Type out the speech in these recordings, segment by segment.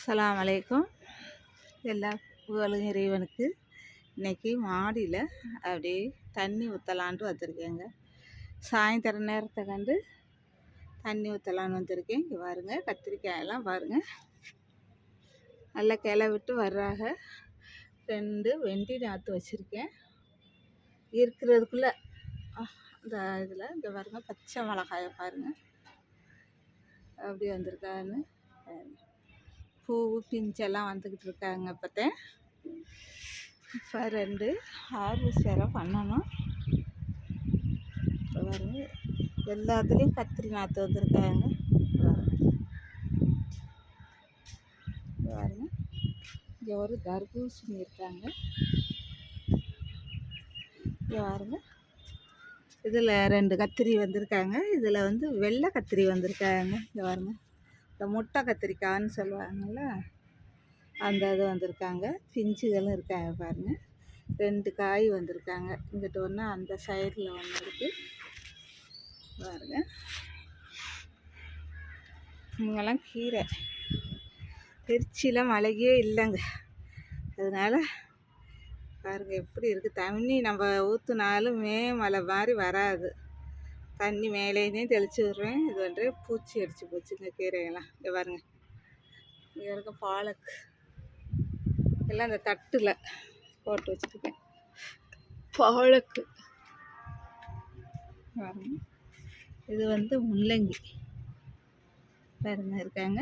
அஸ்லாம் அலைக்கும். எல்லா புகழும் இறைவனுக்கு. இன்னைக்கு மாடியில் அப்படியே தண்ணி ஊற்றலான்ட்டு வந்திருக்கேங்க. சாயந்தர நேரத்தை கண்டு தண்ணி ஊற்றலான்னு வந்திருக்கேன். இங்கே பாருங்க கத்திரிக்காயெல்லாம் பாருங்கள் நல்லா கிளை விட்டு வர்றாக ரெண்டு வெண்டி நாற்று வச்சுருக்கேன். இருக்கிறதுக்குள்ளே இந்த இதில் இங்கே பாருங்க பச்சை மிளகாயை பாருங்கள் அப்படி வந்திருக்கான்னு. பாருங்கள் பூ பிஞ்செல்லாம் வந்துக்கிட்டு இருக்காங்க பார்த்தேன் இப்போ ரெண்டு ஹார்வெஸ்ட் வேறு பண்ணணும். இப்போ பாருங்க எல்லாத்துலேயும் கத்திரி நாற்று வந்திருக்காங்க. பாருங்க. இங்கே ஒரு தர்பூசணி இருக்காங்க. இங்கே பாருங்க. இதில் ரெண்டு கத்திரி வந்திருக்காங்க. இதில் வந்து வெள்ளை கத்திரி வந்திருக்காங்க. இங்கே பாருங்க. இந்த முட்டை கத்திரிக்காய்ன்னு சொல்லுவாங்கள்ல அந்த இது வந்திருக்காங்க. பிஞ்சுகளும் இருக்காங்க பாருங்க. ரெண்டு காய் வந்திருக்காங்க. இங்கிட்ட ஒன்று அந்த சைடில் ஒன்று இருக்குது பாருங்க. இவங்கெல்லாம் கீரை. திருச்சியில் மழையே இல்லைங்க. அதனால் பாருங்க எப்படி இருக்குது தண்ணி நம்ம ஊற்றுனாலும் மே மழை மாதிரி வராது. தண்ணி மேலேயே தெளித்து விடுறேன். இது வந்து பூச்சி அடிச்சு போச்சுங்க கீரையெல்லாம். இங்கே பாருங்க. இங்கே இருக்க பாலக்கு எல்லாம் இந்த தட்டில் போட்டு வச்சுருக்கேன். பாலக்கு பாருங்க. இது வந்து முள்ளங்கி. பாருங்க இருக்காங்க.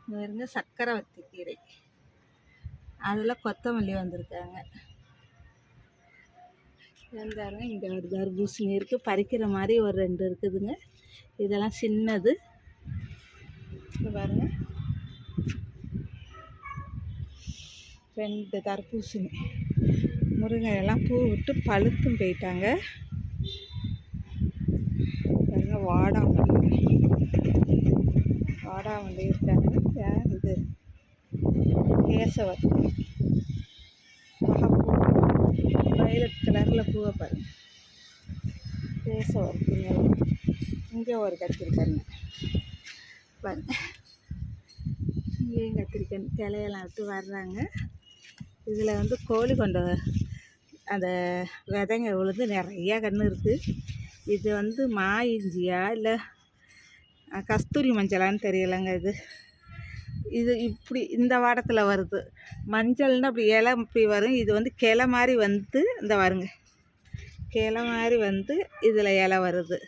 இங்கே பாருங்க சக்கரவர்த்தி கீரை. அதில் கொத்தமல்லி வந்திருக்காங்க. இருந்தாருங்க இங்கே ஒரு தர்பூசணி இருக்குது பறிக்கிற மாதிரி ஒரு ரெண்டு இருக்குதுங்க. இதெல்லாம் சின்னது. பாருங்கள் பாருங்க. ரெண்டு தர்பூசணி. முருங்கையெல்லாம் பூ விட்டு பழுத்தும் போயிட்டாங்க. பாருங்க வாடாமல்லி வாடாமல்லி இருக்காங்க. யார் இது? கேசவர்த்தி வயலட் கலரில் பூவை பாருங்க. கேசவர்த்திங்க இங்கே ஒரு கத்திரிக்கண்ணு பாருங்க. இங்கேயும் கத்திரிக்கண் கிளையெல்லாம் விட்டு வர்றாங்க. இதில் வந்து கோழி கொண்ட அந்த விதைங்க விழுந்து நிறையா கன்று இருக்குது இது வந்து மா இஞ்சியா இல்லை கஸ்தூரி மஞ்சளான்னு தெரியலைங்க இது. இது இப்படி இந்த வாடத்தில் வருது. மஞ்சள்னு அப்படி இலை இப்படி வரும். இது வந்து கிளை மாதிரி வந்து இந்த வருங்க கிளை மாதிரி வந்து இதில் இலை வருது.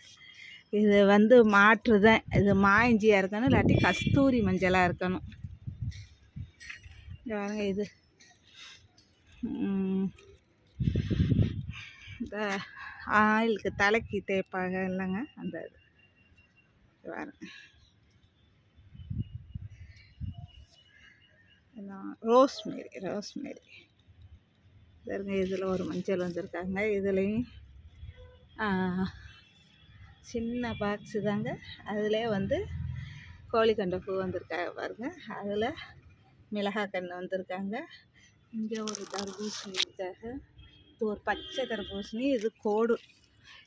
இது வந்து மாற்று தான். இது மா இஞ்சியாக இருக்கணும் இல்லாட்டி கஸ்தூரி மஞ்சளாக இருக்கணும். பாருங்க இது. இந்த ஆயிலுக்கு தலைக்கு தேய்ப்பாங்க இல்லைங்க அந்த இது. வாருங்க பாருங்க. எல்லாம் ரோஸ்மேரி ரோஸ்மேரி. பாருங்க இதில் ஒரு மஞ்சள் வந்திருக்காங்க. இதுலேயும் சின்ன பாக்ஸு தாங்க. அதிலே வந்து கோழிக்கண்டை பூ வந்திருக்காங்க பாருங்க. அதில் மிளகாய் கன்று வந்திருக்காங்க. இங்கே ஒரு தர்பூசணி இருக்காங்க இது ஒரு பச்சை தர்பூசணி இது கோடு.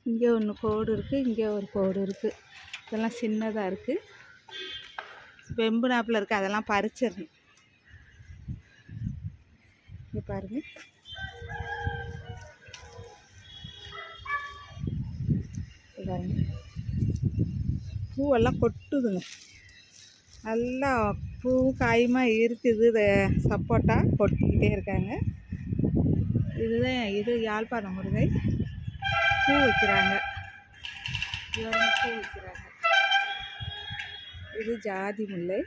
இங்கே ஒன்று கோடு இருக்குது இங்கே ஒரு கோடு இருக்குது இதெல்லாம் சின்னதாக இருக்குது வெம்பு நாப்பில் இருக்குது அதெல்லாம் பறிச்சிடணும். பாருங்கள் பூவெல்லாம் கொட்டுதுங்க. நல்லா பூ காயுமா இருக்குது இது சப்போட்டா. கொட்டிக்கிட்டே இருக்காங்க. இதுதான் இது யாழ்ப்பாணம் முருகை. பூ வைக்கிறாங்க. பூ வைக்கிறாங்க. இது ஜாதி முல்லை.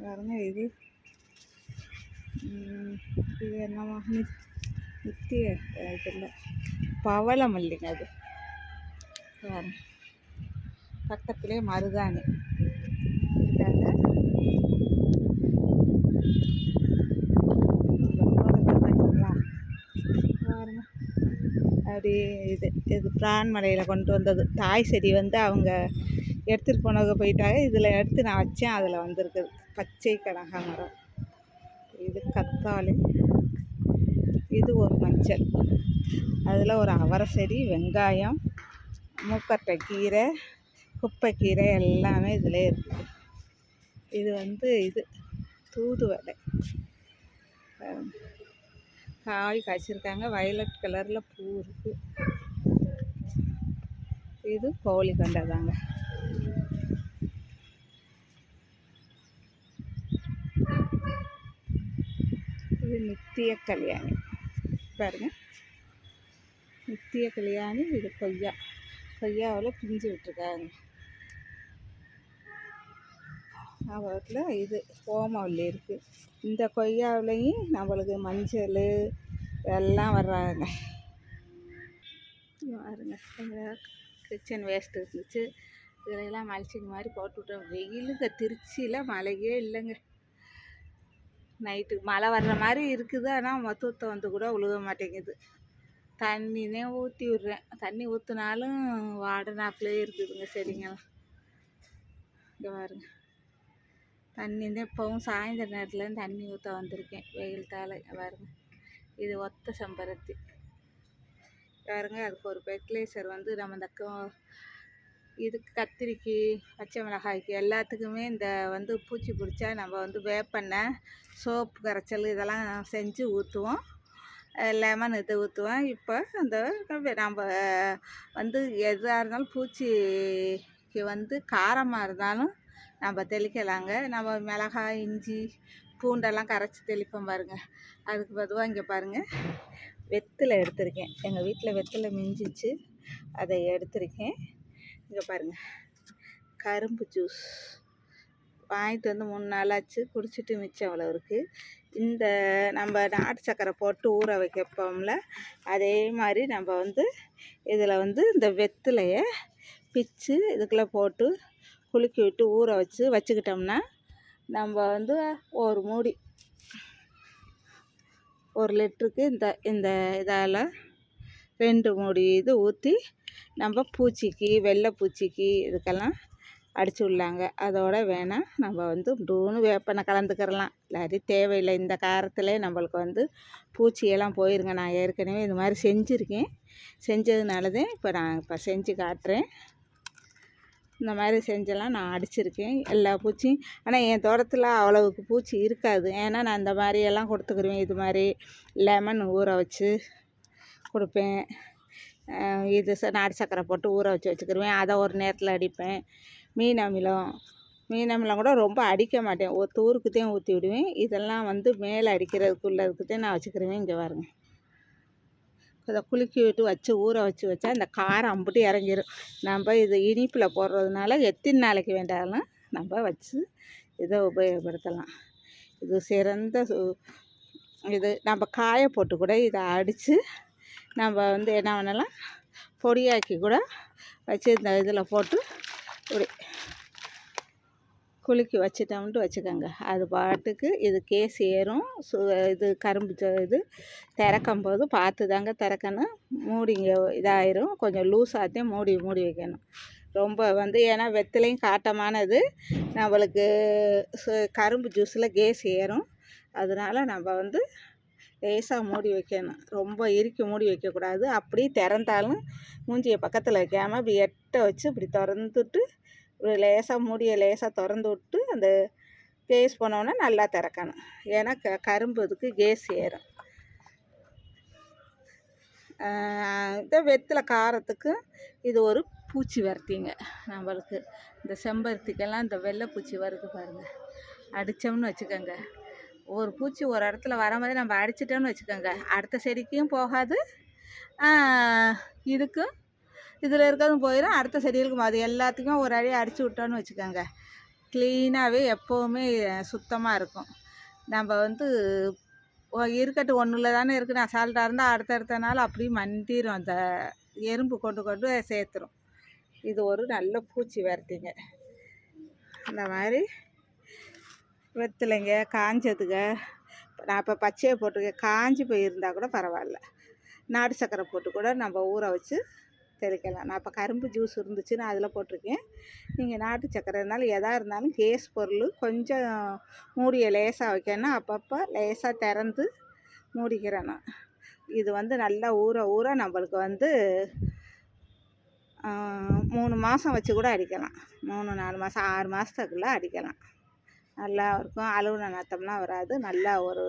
பாருங்க இது இது என்னமா நித்திய இதில் பவள மல்லிங்க அது பாருங்க பக்கத்துலேயே மருதாணி இருக்காங்க பாருங்க அப்படியே இது இது பிரான்மலையில் கொண்டு வந்தது தாய் செடி வந்து அவங்க எடுத்துகிட்டு போனவங்க போயிட்டாங்க. இதில் எடுத்து நான் வச்சேன். அதில் வந்திருக்குது. பச்சை கனகாமரம் இது கத்தாழை. இது ஒரு மஞ்சள். அதில் ஒரு அவரை செடி வெங்காயம் மூக்கட்டை கீரை குப்பைக்கீரை எல்லாமே இதில் இருக்குது. இது வந்து இது தூதுவடை காய் காய்ச்சிருக்காங்க. வயலட் கலரில் பூ இருக்குது இது கோழி கொண்டதாங்க இது நித்திய கல்யாணி. பாருங்க. நித்திய கல்யாணி இது கொய்யா. கொய்யாவில் பிஞ்சு விட்டுருக்காங்க. அப்புறத்தில் இது ஓமவல்லி இருக்குது இந்த கொய்யாவிலையும் நம்மளுக்கு மஞ்சள் எல்லாம் வர்றாங்க. பாருங்க. கிச்சன் வேஸ்ட் இருந்துச்சு. இதிலெல்லாம் மல்ச்சிங் மாதிரி போட்டு விட்டோம். வெயிலுங்க திருச்சியில் மழையே இல்லைங்க. நைட்டு மழை வர்ற மாதிரி இருக்குது. ஆனால் மொத்தத்தை வந்து கூட உழுக மாட்டேங்குது. தண்ணினே ஊற்றி விட்றேன். தண்ணி ஊற்றினாலும் வாடனாப்பிலே இருக்குதுங்க செடிங்கெல்லாம். இங்கே பாருங்க. தண்ணி தான் இப்போவும் சாயந்தர நேரத்தில் தண்ணி ஊற்ற வந்திருக்கேன். வெயில் தாழ பாருங்க. இது ஒத்த செம்பருத்தி. பாருங்க அதுக்கு ஒரு ஃபெர்டிலைசர் வந்து நம்ம இந்த கோ- இதுக்கு கத்திரிக்கு பச்சை மிளகாய்க்கு எல்லாத்துக்குமே இந்த வந்து பூச்சி பிடிச்சா நம்ம வந்து வேப்பெண்ணெய் சோப்பு கரைச்சல் இதெல்லாம் செஞ்சு ஊற்றுவோம் லெமன் இது ஊற்றுவோம் இப்போ அந்த நம்ம வந்து எதாக இருந்தாலும் பூச்சிக்கு வந்து காரமாக இருந்தாலும் நம்ம தெளிக்கலாங்க. நம்ம மிளகாய் இஞ்சி பூண்டெல்லாம் கரைச்சி தெளிப்போம் பாருங்க. அதுக்கு பொதுவாக இங்கே பாருங்கள் வெத்தில் எடுத்திருக்கேன். எங்கள் வீட்டில் வெத்தில் மிஞ்சிச்சு. அதை எடுத்திருக்கேன். இங்கே பாருங்கள் கரும்பு ஜூஸ் வாங்கிட்டு வந்து மூணு நாள் ஆச்சு. குடிச்சிட்டு மிச்சம் அவ்வளோ இருக்குது இந்த நம்ம நாட்டு சக்கரை போட்டு ஊற வைக்கப்போம்ல அதே மாதிரி நம்ம வந்து இதில் வந்து இந்த வெத்தலையை பிச்சு இதுக்குள்ளே போட்டு குலுக்கி விட்டு ஊற வச்சு வச்சுக்கிட்டோம்னா நம்ம வந்து ஒரு மூடி ஒரு லிட்டருக்கு இந்த இந்த இதால் ரெண்டு மூடி இது ஊற்றி நம்ம பூச்சிக்கு வெள்ளை பூச்சிக்கு இதுக்கெல்லாம் அடிச்சு விட்லாங்க. அதோட வேணால் நம்ம வந்து டூனு வேப்பனை கலந்துக்கிறலாம். இல்லாட்டி தேவையில்லை. இந்த காரத்திலே நம்மளுக்கு வந்து பூச்சியெல்லாம் போயிருங்க. நான் ஏற்கனவே இது மாதிரி செஞ்சுருக்கேன். செஞ்சதுனால தான் இப்போ நான் இப்போ செஞ்சு காட்டுறேன். இந்த மாதிரி செஞ்செல்லாம் நான் அடிச்சிருக்கேன் எல்லா பூச்சியும். ஆனால் என் தோட்டத்தில் அவ்வளவுக்கு பூச்சி இருக்காது. ஏன்னா நான் இந்த மாதிரி எல்லாம் கொடுத்துக்குருவேன். இது மாதிரி லெமன் ஊற வச்சு கொடுப்பேன். இது ச நாட்டு சக்கரை போட்டு ஊற வச்சு வச்சுக்கிருவேன். அதை ஒரு நேரத்தில் அடிப்பேன். மீன் அமிலம். மீன் அமிலம் கூட ரொம்ப அடிக்க மாட்டேன். ஒரு தூருக்குத்தையும் ஊற்றி விடுவேன். இதெல்லாம் வந்து மேலே அடிக்கிறதுக்குள்ளதுக்குத்தையும் நான் வச்சுக்கிருவேன். இங்கே பாருங்கள் இதை குலுக்கி விட்டு வச்சு ஊற வச்சு வச்சா இந்த காரம் அம்புட்டு இறங்கிடும் நம்ம இது இனிப்பில் போடுறதுனால எத்தனை நாளைக்கு வேண்டாலும் நம்ம வச்சு இதை உபயோகப்படுத்தலாம். இது சிறந்த சு- இது நம்ம காய போட்டு கூட இதை அடித்து நம்ம வந்து என்ன பண்ணலாம் பொடியாக்கி கூட வச்சு இந்த இதில் போட்டு இப்படி குலுக்கி வச்சிட்டோம்ட்டு வச்சுக்கோங்க. அது பாட்டுக்கு இது கேஸ் ஏறும் சு இது கரும்பு இது திறக்கும் போது பார்த்து தாங்க திறக்கணும் மூடிங்க இதாயிரும். கொஞ்சம் லூஸாகத்தையும் மூடி மூடி வைக்கணும். ரொம்ப வந்து ஏன்னா வெத்திலையும் காட்டமானது. நம்மளுக்கு சு- கரும்பு ஜூஸில் கேஸ் ஏறும். அதனால நம்ம வந்து லேசாக மூடி வைக்கணும். ரொம்ப இறுக்கி மூடி வைக்கக்கூடாது. அப்படியே திறந்தாலும் மூஞ்சியை பக்கத்தில் வைக்காமல் இப்படி எட்ட வச்சு இப்படி திறந்துட்டு ஒரு லேசாக மூடியை லேசாக திறந்து விட்டு அந்த கேஸ் போனோன்னே நல்லா திறக்கணும். ஏன்னா க கரும்பு இதுக்கு கேஸ் ஏறும். இந்த வெத்தலை காரத்துக்கு இது ஒரு பூச்சி வரத்திங்க நம்மளுக்கு. இந்த செம்பருத்திக்கெல்லாம் இந்த வெள்ளை பூச்சி வருது பாருங்கள் அடித்தோம்னு வச்சுக்கோங்க. ஒரு பூச்சி ஒரு இடத்துல வர மாதிரி நம்ம அடிச்சிட்டோம்னு வச்சுக்கோங்க. அடுத்த செடிக்கும் போகாது. இதுக்கும் இதில் இருக்கிறதும் போயிடும் அடுத்த செடிகளுக்கும் அது எல்லாத்துக்கும் ஒரு அடி அடித்து விட்டோன்னு வச்சுக்கோங்க. க்ளீனாகவே எப்போவுமே சுத்தமாக இருக்கும். நம்ம வந்து இருக்கட்டு இருக்கட்டும் ஒன்றில் தானே இருக்குது அசால்ட்டாக இருந்தால் அடுத்தடுத்த நாள் அப்படியே மண்டிடும் அந்த எறும்பு கொண்டு கொண்டு சேர்த்துரும். இது ஒரு நல்ல பூச்சி வரட்டிங்க இந்த மாதிரி வெத்தலைங்க காஞ்சதுங்க. நான் இப்போ பச்சையை போட்டுக்க காஞ்சி போயிருந்தால் கூட பரவாயில்ல. நாடு சக்கரை போட்டு கூட நம்ம ஊற வச்சு தெளிக்கலாம் நான் இப்போ கரும்பு ஜூஸ் இருந்துச்சு நான் அதில் போட்டிருக்கேன். நீங்கள் நாட்டு சக்கரை இருந்தாலும் எதாக இருந்தாலும் கேஸ் பொருள் கொஞ்சம் மூடியை லேசாக வைக்கணும் அப்பப்போ லேசாக திறந்து மூடிக்கிறணும் இது வந்து நல்லா ஊற ஊற நம்மளுக்கு வந்து மூணு மாதம் வச்சு கூட அடிக்கலாம். மூணு நாலு மாதம் ஆறு மாதத்துக்குள்ளே அடிக்கலாம். நல்லா இருக்கும். அழுகுன நத்தம்லாம் வராது. நல்லா ஒரு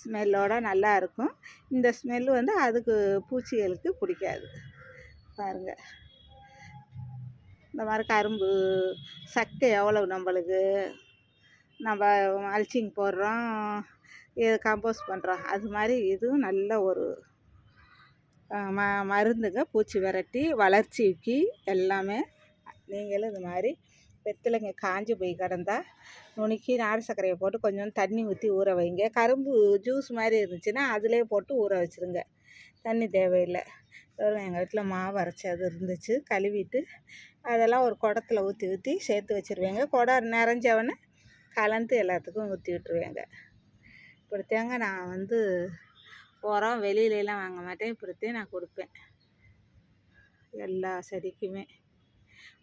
ஸ்மெல்லோடு நல்லா இருக்கும். இந்த ஸ்மெல் வந்து அதுக்கு பூச்சிகளுக்கு பிடிக்காது. பாருங்கள் இந்த மாதிரி கரும்பு சக்கை எவ்வளவு நம்மளுக்கு? நம்ம மல்ச்சிங் போடுறோம் இது கம்போஸ் பண்ணுறோம் அது மாதிரி இதுவும் நல்ல ஒரு ம மருந்துங்க. பூச்சி விரட்டி வளர்ச்சிக்கு எல்லாமே நீங்களும் இது மாதிரி வெத்தலைங்க காஞ்சி போய் கிடந்தால் நுணுக்கி நாடு சர்க்கரையை போட்டு கொஞ்சம் தண்ணி ஊற்றி ஊற வைங்க. கரும்பு ஜூஸ் மாதிரி இருந்துச்சுன்னா அதிலே போட்டு ஊற வச்சுருங்க. தண்ணி தேவையில்லை. எங்கள் வீட்டில் மாவு அரைச்சது இருந்துச்சு. கழுவிட்டு அதெல்லாம் ஒரு குடத்துல ஊற்றி ஊற்றி சேர்த்து வச்சுருவேங்க. குடம் நிறைஞ்சவொடனே கலந்து எல்லாத்துக்கும் ஊற்றி விட்ருவேங்க இப்படித்தாங்க நான் வந்து உரம் வெளியிலலாம் வாங்க மாட்டேன். இப்படித்தான் நான் கொடுப்பேன். எல்லா செடிக்குமே.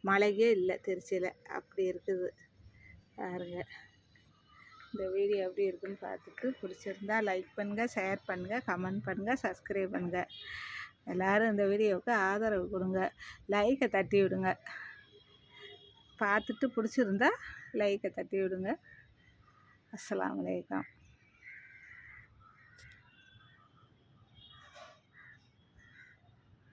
மழையே இல்லை திருச்சியில். அப்படி இருக்குது. பாருங்க. இந்த வீடியோ எப்படி இருக்குன்னு பார்த்துட்டு பிடிச்சிருந்தா லைக் பண்ணுங்கள் ஷேர் பண்ணுங்கள் கமெண்ட் பண்ணுங்கள் சப்ஸ்கிரைப் பண்ணுங்கள் எல்லோரும் இந்த வீடியோவுக்கு ஆதரவு கொடுங்க. லைக்கை தட்டி விடுங்க. பார்த்துட்டு பிடிச்சிருந்தா லைக்கை தட்டி விடுங்க. அஸ்லாம் வலைக்கம்